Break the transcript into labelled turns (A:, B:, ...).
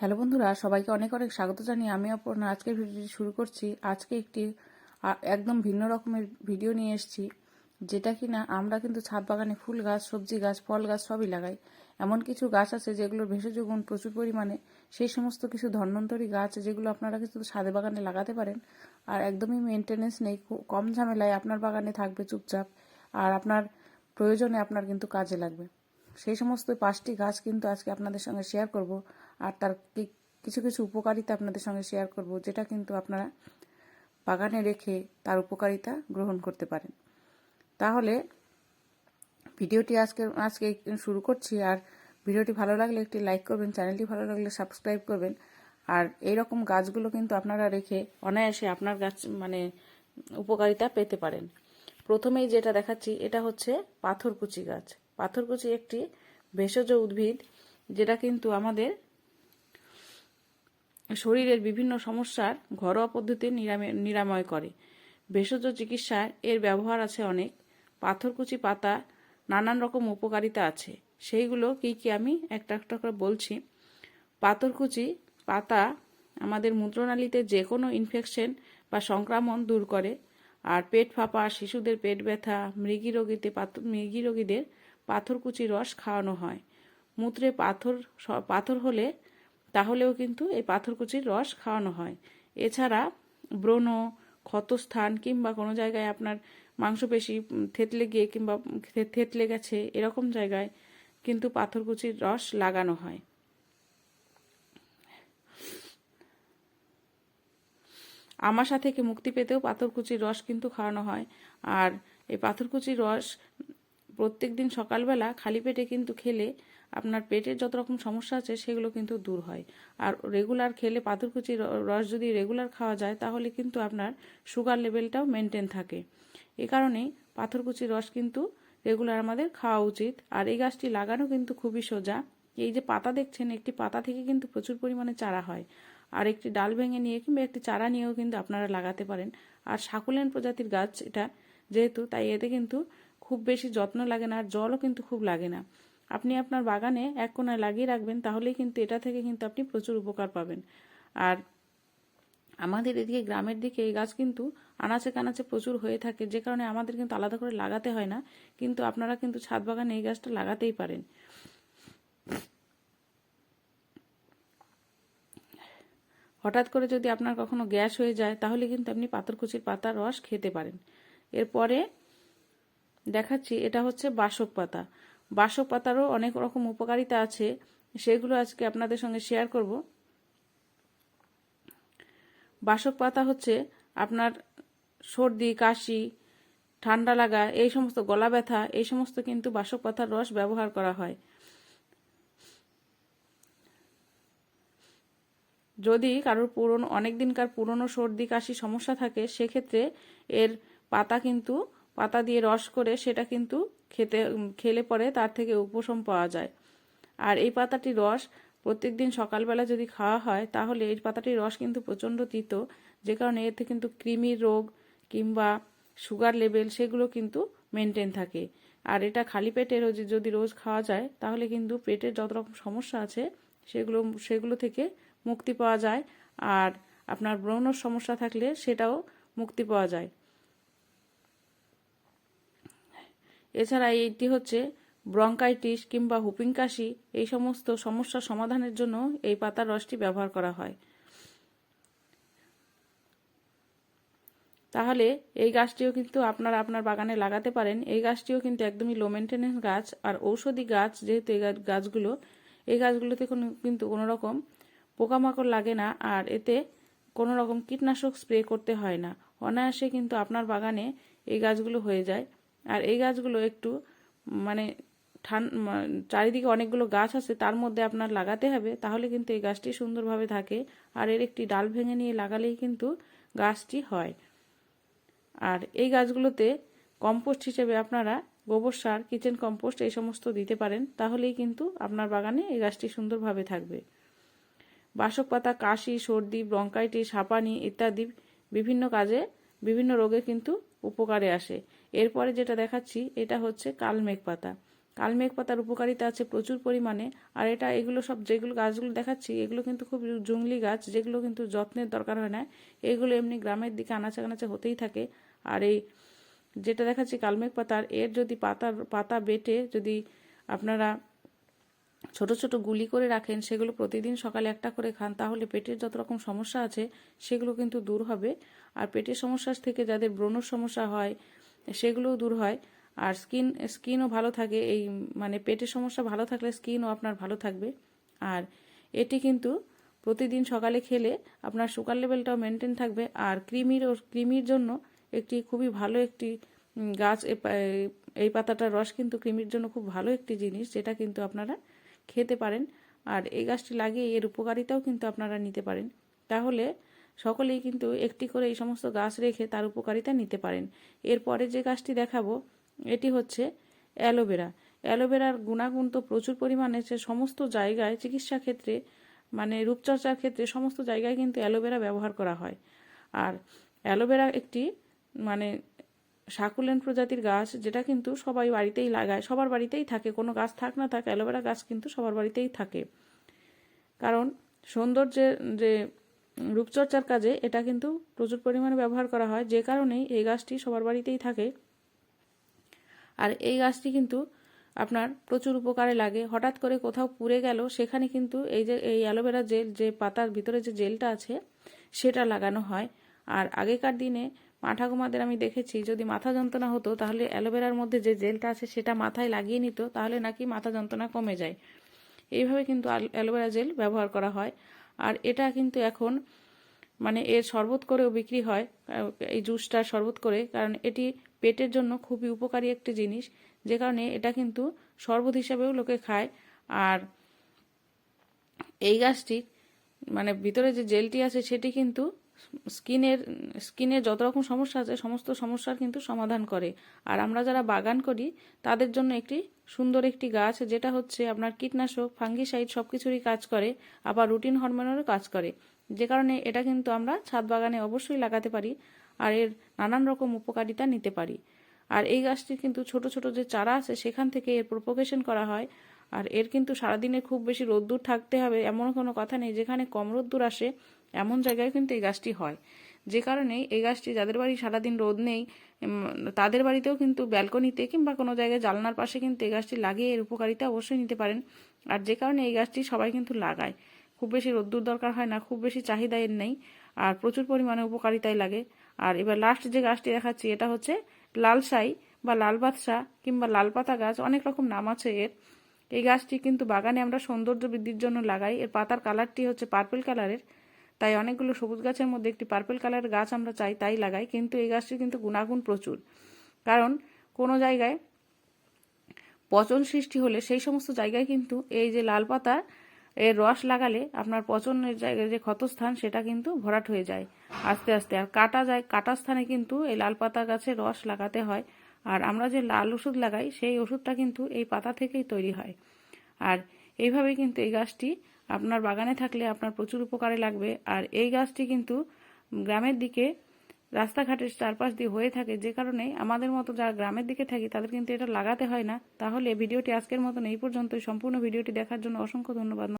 A: Hello বন্ধুরা, সবাইকে অনেক অনেক স্বাগত জানিয়ে আমি আপনার আজকের ভিডিওটি শুরু করছি। আজকে একটি একদম ভিন্ন রকমের ভিডিও নিয়ে এসেছি, যেটা কিনা আমরা কিন্তু ছাদ বাগানে ফুল গাছ, সবজি গাছ, ফল গাছ সবই লাগাই। এমন কিছু গাছ আছে যেগুলোর ভেষজ গুণ প্রচুর পরিমাণে। সেই সমস্ত কিছু ধন্বন্তরী গাছ যেগুলো আপনারা কিন্তু ছাদে বাগানে লাগাতে পারেন। আর একদমই মেনটেনেন্স নেই কম ঝামেলায় আপনার বাগানে থাকবে চুপচাপ। আর আপনার প্রয়োজনে আপনার কিন্তু কাজে লাগবে। সেই সমস্ত পাঁচটি গাছ কিন্তু আজকে আপনাদের সঙ্গে শেয়ার করব। আর তার কিছু কিছু উপকারিতা আপনাদের সঙ্গে শেয়ার করব, যেটা কিন্তু আপনারা বাগানে রেখে তার উপকারিতা গ্রহণ করতে পারেন। তাহলে ভিডিওটি আজকে আজকে শুরু করছি, আর ভিডিওটি ভালো লাগলে একটি লাইক করবেন চ্যানেলটি ভালো লাগলে সাবস্ক্রাইব করবেন। আর এই রকম গাছগুলো কিন্তু আপনারা রেখে অনায়াসে আপনার গাছ মানে উপকারিতা পেতে পারেন। প্রথমেই যেটা দেখাচ্ছি, এটা হচ্ছে পাথরকুচি গাছ। পাথরকুচি একটি ভেষজ উদ্ভিদ, যেটা কিন্তু আমাদের শরীরের বিভিন্ন সমস্যার ঘরোয়া পদ্ধতি নিরাময় করে। ভেষজ চিকিৎসায় এর ব্যবহার আছে অনেক। পাথরকুচি পাতা, নানান রকম উপকারিতা আছে। সেইগুলো কি কি আমি একটা একটা করে বলছি। পাথরকুচি পাতা আমাদের মূত্রনালীতে যে কোনো ইনফেকশন বা সংক্রমণ দূর করে। আর পেট ফাঁপা, শিশুদের পেট ব্যথা, মৃগী রোগীতে মৃগী রোগীদের পাথরকুচি রস খাওয়ানো হয়। মূত্রে পাথর পাথর হলে তাহলেও কিন্তু এই পাথরকুচির রস খাওয়ানো হয়। এছাড়া ব্রণ, ক্ষতস্থান কিংবা কোনো জায়গায় আপনার মাংসপেশি থেতলে গিয়ে কিংবা থেতলে গেছে, এরকম জায়গায় কিন্তু পাথরকুচির রস লাগানো হয়। আমাশা থেকে মুক্তি পেতেও পাথরকুচির রস কিন্তু খাওয়ানো হয়। আর এই পাথরকুচির রস প্রত্যেক দিন সকালবেলা খালি পেটে কিন্তু খেলে আপনার পেটের যত রকম সমস্যা আছে, সেগুলো কিন্তু দূর হয়। আর রেগুলার খেলে পাথরকুচির রস যদি রেগুলার খাওয়া যায়, তাহলে কিন্তু আপনার সুগার লেভেলটাও মেনটেন থাকে। এ কারণেই পাথরকুচির রস কিন্তু রেগুলার আমাদের খাওয়া উচিত। আর এই গাছটি লাগানো কিন্তু খুবই সোজা। এই যে পাতা দেখছেন, একটি পাতা থেকে কিন্তু প্রচুর পরিমাণে চারা হয়। আর একটি ডাল ভেঙে নিয়ে কিংবা একটি চারা নিয়েও কিন্তু আপনারা লাগাতে পারেন। আর সাকুলেন প্রজাতির গাছ এটা যেহেতু, তাই এতে কিন্তু খুব বেশি যত্ন লাগে না আর জলও কিন্তু খুব লাগে না। আপনি আপনার বাগানে এক কোনায় লাগিয়ে রাখবেন, তাহলেই কিন্তু এটা থেকে কিন্তু আপনি প্রচুর উপকার পাবেন। আর আমাদের এদিকে গ্রামের দিকে এই গাছ কিন্তু আনাচে কানাচে প্রচুর হয়ে থাকে, যে কারণে আমাদের কিন্তু আলাদা করে লাগাতে হয় না, কিন্তু আপনারা কিন্তু ছাদ বাগানে এই গাছটা লাগাতেই পারেন। হঠাৎ করে যদি আপনার কখনো গ্যাস হয়ে যায়, তাহলে কিন্তু আপনি পাথরকুচির পাতার রস খেতে পারেন। এরপরে দেখাচ্ছি, এটা হচ্ছে বাসক পাতা। বাসক পাতারও অনেক রকম উপকারিতা আছে, সেগুলো আজকে আপনাদের সঙ্গে শেয়ার করব। বাসক পাতা হচ্ছে আপনার সর্দি, কাশি, ঠান্ডা লাগা, এই সমস্ত গলা ব্যথা, এই সমস্ত কিন্তু বাসক পাতার রস ব্যবহার করা হয়। যদি কারোর পুরনো অনেক দিনকার পুরনো সর্দি, কাশি সমস্যা থাকে, সেক্ষেত্রে এর পাতা কিন্তু, পাতা দিয়ে রস করে সেটা কিন্তু খেতে খেলে পরে তার থেকে উপশম পাওয়া যায়। আর এই পাতাটির রস প্রত্যেকদিন সকালবেলা যদি খাওয়া হয়, তাহলে এই পাতাটির রস কিন্তু প্রচণ্ড তিতো। যে কারণে এতে কিন্তু কৃমির রোগ কিংবা সুগার লেভেল সেগুলো কিন্তু মেনটেন থাকে। আর এটা খালি পেটে রোজ, যদি রোজ খাওয়া যায়, তাহলে কিন্তু পেটের যত রকম সমস্যা আছে, সেগুলো সেগুলো থেকে মুক্তি পাওয়া যায়। আর আপনার ব্রণর সমস্যা থাকলে সেটাও মুক্তি পাওয়া যায়। এছাড়া এইটি হচ্ছে ব্রঙ্কাইটিস কিংবা হুপিং কাশি, এই সমস্ত সমস্যা সমাধানের জন্য এই পাতার রসটি ব্যবহার করা হয়। তাহলে এই গাছটিও কিন্তু আপনারা আপনার বাগানে লাগাতে পারেন। এই গাছটিও কিন্তু একদমই লো মেনটেনেন্স গাছ আর ঔষধি গাছ যেহেতু এই গাছগুলো, এই গাছগুলোতে কোনো কিন্তু কোনো রকম পোকামাকড় লাগে না আর এতে কোনো রকম কীটনাশক স্প্রে করতে হয় না। অনায়াসে কিন্তু আপনার বাগানে এই গাছগুলো হয়ে যায়। আর এই গাছগুলো একটু মানে ঠান চারিদিকে অনেকগুলো গাছ আছে, তার মধ্যে আপনার লাগাতে হবে, তাহলে কিন্তু এই গাছটি সুন্দরভাবে থাকে। আর এর একটি ডাল ভেঙে নিয়ে লাগালেই কিন্তু গাছটি হয়। আর এই গাছগুলোতে কম্পোস্ট হিসেবে আপনারা গোবর সার, কিচেন কম্পোস্ট এই সমস্ত দিতে পারেন, তাহলেই কিন্তু আপনার বাগানে এই গাছটি সুন্দরভাবে থাকবে। বাসক পাতা কাশি, সর্দি, ব্রঙ্কাইটিস, হাঁপানি ইত্যাদি বিভিন্ন কাজে বিভিন্ন রোগে কিন্তু উপকারে আসে। এরপরে যেটা দেখাচ্ছি, এটা হচ্ছে কালমেঘ পাতা কালমেঘ পাতার উপকারিতা আছে প্রচুর পরিমাণে, আর এটা এগুলো সব যেগুলো গাছগুলো দেখাচ্ছি, এগুলো কিন্তু খুব জঙ্গলি গাছ, যেগুলো কিন্তু যত্নের দরকার হয় না। এগুলো এমনি গ্রামের দিকে আনাচে কানাচে হতেই থাকে। আর এই যেটা দেখাচ্ছি কালমেঘ পাতার এর যদি পাতার, পাতা বেটে যদি আপনারা ছোট ছোট গুলি করে রাখেন, সেগুলো প্রতিদিন সকালে একটা করে খান, তাহলে পেটের যত রকম সমস্যা আছে, সেগুলো কিন্তু দূর হবে। আর পেটের সমস্যা থেকে যাদের ব্রণর সমস্যা হয় সেগুলোও দূর হয়। আর স্কিন, স্কিনও ভালো থাকে। এই মানে পেটের সমস্যা ভালো থাকলে স্কিনও আপনার ভালো থাকবে। আর এটি কিন্তু প্রতিদিন সকালে খেলে আপনার সুগার লেভেলটাও মেনটেন থাকবে। আর কৃমির কৃমির জন্য একটি খুবই ভালো একটি গাছ এই পাতাটার রস কিন্তু কৃমির জন্য খুব ভালো একটি জিনিস যেটা কিন্তু আপনারা খেতে পারেন। আর এই গাছটি লাগিয়ে এর উপকারিতাও কিন্তু আপনারা নিতে পারেন। তাহলে সকলেই কিন্তু একটি করে এই সমস্ত গাছ রেখে তার উপকারিতা নিতে পারেন। এরপরে যে গাছটি দেখাবো, এটি হচ্ছে অ্যালোভেরা। অ্যালোভেরার গুণাগুণ তো প্রচুর পরিমাণে, সে সমস্ত জায়গায় চিকিৎসা ক্ষেত্রে মানে রূপচর্চার ক্ষেত্রে সমস্ত জায়গায় কিন্তু অ্যালোভেরা ব্যবহার করা হয়। আর অ্যালোভেরা একটি মানে সাকুলেন প্রজাতির গাছ, যেটা কিন্তু সবাই বাড়িতেই লাগায়, সবার বাড়িতেই থাকে। কোনো গাছ থাক না থাক, অ্যালোভেরা গাছ কিন্তু সবার বাড়িতেই থাকে। কারণ সৌন্দর্যের যে রূপচর্চার কাজে এটা কিন্তু প্রচুর পরিমাণে ব্যবহার করা হয়, যে কারণেই এই গাছটি সবার বাড়িতেই থাকে। আর এই গাছটি কিন্তু আপনার প্রচুর উপকারে লাগে। হঠাৎ করে কোথাও পুড়ে গেল, সেখানে কিন্তু এই যে, এই অ্যালোভেরা জেল, যে পাতার ভিতরে যে জেলটা আছে, সেটা লাগানো হয়। আর আগেকার দিনে মা ঠাকুমাদের আমি দেখেছি, যদি মাথা যন্ত্রণা হতো, তাহলে অ্যালোভেরার মধ্যে যে জেলটা আছে, সেটা মাথায় লাগিয়ে নিত, তাহলে নাকি মাথা যন্ত্রণা কমে যায়। এইভাবে কিন্তু অ্যালোভেরা জেল ব্যবহার করা হয়। আর এটা কিন্তু এখন মানে এর শরবত করেও বিক্রি হয় এই জুসটা শরবত করে, কারণ এটি পেটের জন্য খুবই উপকারী একটি জিনিস। যে কারণে এটা কিন্তু শরবত হিসাবেও লোকে খায়। আর এই গাছটি মানে ভিতরে যে জেলটি আছে সেটি কিন্তু স্কিনের স্কিনের যত রকম সমস্যা আছে, সমস্ত সমস্যার কিন্তু সমাধান করে। আর আমরা যারা বাগান করি, তাদের জন্য একটি সুন্দর একটি গাছ, যেটা হচ্ছে আপনার কীটনাশক, ফাঙ্গিসাইড সব কিছুরই কাজ করে, আবার রুটিন হরমোনেরও কাজ করে। যে কারণে এটা কিন্তু আমরা ছাদ বাগানে অবশ্যই লাগাতে পারি, আর এর নানান রকম উপকারিতা নিতে পারি। আর এই গাছটির কিন্তু ছোট ছোট যে চারা আছে, সেখান থেকে এর প্রোপোগেশন করা হয়। আর এর কিন্তু সারাদিনে খুব বেশি রোদ্দুর থাকতে হবে, এমন কোনো কথা নেই। যেখানে কম রোদ্দুর আসে এমন জায়গায় কিন্তু এই গাছটি হয়। যে কারণে এই গাছটি যাদের বাড়ি সারাদিন রোদ নেই তাদের বাড়িতেও কিন্তু ব্যালকনিতে কিংবা কোনো জায়গায় জানলার পাশে কিন্তু এই গাছটি লাগিয়ে এর উপকারিতা অবশ্যই নিতে পারেন। আর যে কারণে এই গাছটি সবাই কিন্তু লাগায়। খুব বেশি রোদ্দুর দরকার হয় না, খুব বেশি চাহিদা এর নেই আর প্রচুর পরিমাণে উপকারিতাই লাগে। আর এবার লাস্ট যে গাছটি দেখাচ্ছি, এটা হচ্ছে লালসাই বা লাল বাদশা কিংবা লাল পাতা গাছ, অনেক রকম নাম আছে এর। এই গাছটি কিন্তু বাগানে আমরা সৌন্দর্য বৃদ্ধির জন্য লাগাই। এর পাতার কালারটি হচ্ছে পার্পল কালারের তাই অনেকগুলো সবুজ গাছের মধ্যে একটি পার্পেল কালারের গাছ আমরা চাই, তাই লাগাই, কিন্তু এই গাছটির কিন্তু গুণাগুণ প্রচুর। কারণ কোনো জায়গায় পচন সৃষ্টি হলে সেই সমস্ত জায়গায় কিন্তু এই যে লাল পাতা এর রস লাগালে আপনার পচনের জায়গায় যে ক্ষতস্থান সেটা কিন্তু ভরাট হয়ে যায় আস্তে আস্তে। আর কাটা যায়, কাটা স্থানে কিন্তু এই লাল পাতা গাছে রস লাগাতে হয়। আর আমরা যে লাল ওষুধ লাগাই, সেই ওষুধটা কিন্তু এই পাতা থেকেই তৈরি হয়। আর এইভাবে কিন্তু এই গাছটি আপনার বাগানে থাকলে আপনার প্রচুর উপকারে লাগবে। আর এই গাছটি কিন্তু গ্রামের দিকে, রাস্তাঘাটের চারপাশ দিয়ে হয়ে থাকে। যে কারণে আমাদের মতো যারা গ্রামের দিকে থাকি, তাদের কিন্তু এটা লাগাতে হয় না। তাহলে ভিডিওটি আজকের মতন এই পর্যন্তই। সম্পূর্ণ ভিডিওটি দেখার জন্য অসংখ্য ধন্যবাদ।